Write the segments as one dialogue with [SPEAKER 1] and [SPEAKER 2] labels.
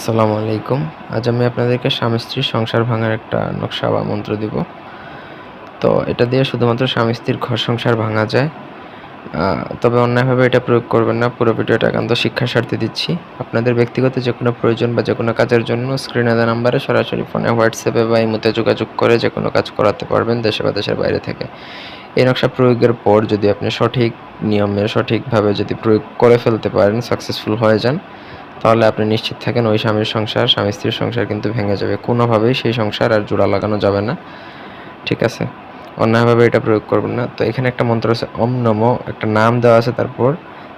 [SPEAKER 1] আসসালামু আলাইকুম। আজ আমি আপনাদেরকে স্বামী স্ত্রীর সংসার ভাঙার একটা নকশা বা মন্ত্র দিব। তো এটা দিয়ে শুধুমাত্র স্বামী স্ত্রীর ঘর সংসার ভাঙা যায়। তবে অন্যায়ভাবে এটা প্রয়োগ করবেন না। পুরো ভিডিওটা একান্ত শিক্ষার স্বার্থে দিচ্ছি। আপনাদের ব্যক্তিগত যে কোনো প্রয়োজন বা যে কোনো কাজের জন্য স্ক্রিনে দেওয়া নাম্বারে সরাসরি ফোনে হোয়াটসঅ্যাপে বা ইমোতে যোগাযোগ করে যে কোনো কাজ করাতে পারবেন দেশে বা দেশের বাইরে থেকে। এই নকশা প্রয়োগের পর যদি আপনি সঠিক নিয়মে সঠিকভাবে যদি প্রয়োগ করে ফেলতে পারেন সাকসেসফুল হয়ে যান তাহলে আপনি নিশ্চিত থাকেন ওই স্বামীর সংসার, স্বামী স্ত্রীর সংসার কিন্তু ভেঙে যাবে। কোনোভাবেই সেই সংসার আর জোড়া লাগানো যাবে না। ঠিক আছে? অন্যায়ভাবে এটা প্রয়োগ করবেন না। তো এখানে একটা মন্ত্র আছে অম নম একটা নাম দেওয়া আছে তারপর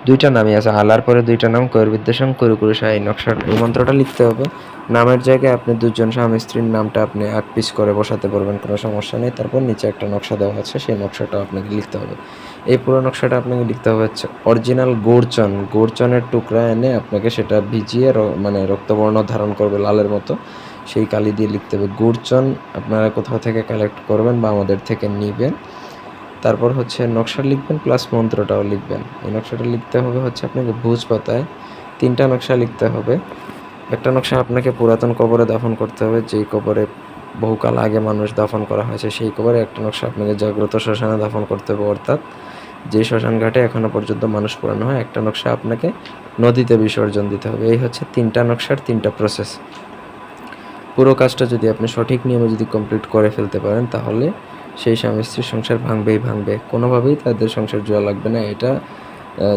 [SPEAKER 1] দুইটা নামই আছে আলার পরে দুইটা নাম কৈর বিদ্বেষং কুরু কুরু এই নকশার এই মন্ত্রটা লিখতে হবে। নামের জায়গায় আপনি দুজন স্বামী স্ত্রীর নামটা আপনি আগ পিস করে বসাতে পারবেন, কোনো সমস্যা নেই। তারপর নিচে একটা নকশা দেওয়া আছে, সেই নকশাটা আপনাকে লিখতে হবে। এই পুরো নকশাটা আপনাকে লিখতে হবে হচ্ছে অরিজিনাল গোড়চন গোড়চনের টুকরা এনে আপনাকে সেটা ভিজিয়ে মানে রক্তবর্ণ ধারণ করবে লালের মতো। সেই কালি দিয়ে লিখতে হবে গুড়চন আপনারা কোথাও থেকে কালেক্ট করবেন বা আমাদের থেকে নিবেন। তারপর হচ্ছে নকশা লিখবেন প্লাস মন্ত্রটাও লিখবেন। এই নকশাটা লিখতে হবে হচ্ছে আপনাকে ভুজ পাতায় তিনটা নকশা লিখতে হবে। একটা নকশা আপনাকে পুরাতন কবরে দাফন করতে হবে, যেই কবরে বহুকাল আগে মানুষ দাফন করা হয়েছে, সেই কবরে একটা নকশা আপনাকে জাগ্রত শ্মশানে দাফন করতে হবে অর্থাৎ যে শ্মশান ঘাটে এখনও পর্যন্ত মানুষ পুরানো হয়, একটা নকশা আপনাকে নদীতে বিসর্জন দিতে হবে। এই হচ্ছে তিনটা নকশার তিনটা প্রসেস পুরো কাজটা যদি আপনি সঠিক নিয়মে যদি কমপ্লিট করে ফেলতে পারেন, তাহলে সেই স্বামী স্ত্রীর সংসার ভাঙবেই ভাঙবে। কোনোভাবেই তাদের সংসার জোয়া লাগবে না। এটা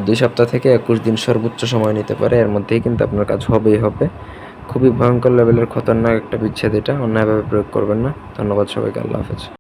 [SPEAKER 1] দুই সপ্তাহ থেকে একুশ দিন সর্বোচ্চ সময় নিতে পারে। এর মধ্যেই কিন্তু আপনার কাজ হবেই হবে। খুবই ভয়ঙ্কর লেভেলের খতরনাক একটা বিচ্ছেদ এটা। অন্যায়ভাবে প্রয়োগ করবেন না। ধন্যবাদ সবাইকে। আল্লাহ হাফেজ।